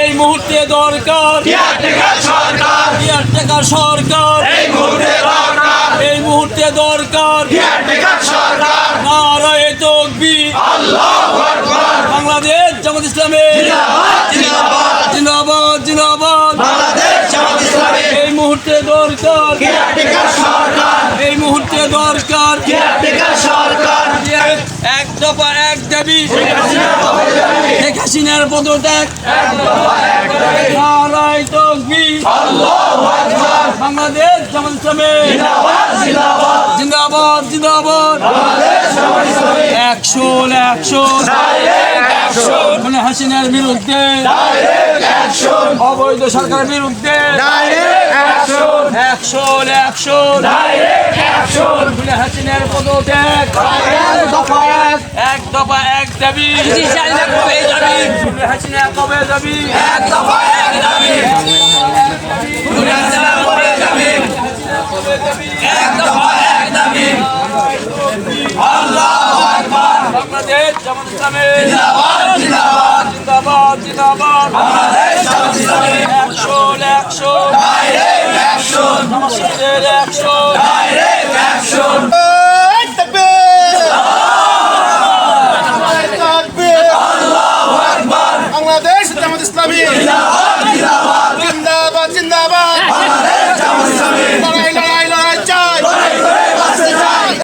এই মুহূর্তে দরকার সরকার সরকার এই মুহূর্তে দরকার এই মুহূর্তে দরকার সরকার নারায়ে তকবীর বাংলাদেশ জামাত ইসলামী কেয়ারটেকার সরকার? এই মুহূর্তে দরকার। সরকার? এক দফা এক দাবি? শেখ হাসিনার পদত্যাগ। বাংলাদেশ জামাত ইসলামী জিন্দাবাদ জিন্দাবাদ। জিন্দাবাদ জিন্দাবাদ। মানে হাসিনার বিরুদ্ধে। ডাইরেক্ট অ্যাকশন অবৈধ সরকারের বিরুদ্ধে। ডাইরেক্ট অ্যাকশন অ্যাকশন মানে হাসিনার পদত্যাগ। এক দফা এক। এক দফা এক দাবি। যাবি হাসিনা কবে যাবি এক দফা বাংলাদেশ জামাত ইসলামী জিন্দাবাদ জিন্দাবাদ। জিন্দাবাদ জিন্দাবাদ। Bangladesh Jamaat Islami action action direct action নমস্কার action direct action Bangladesh Jamaat Islami.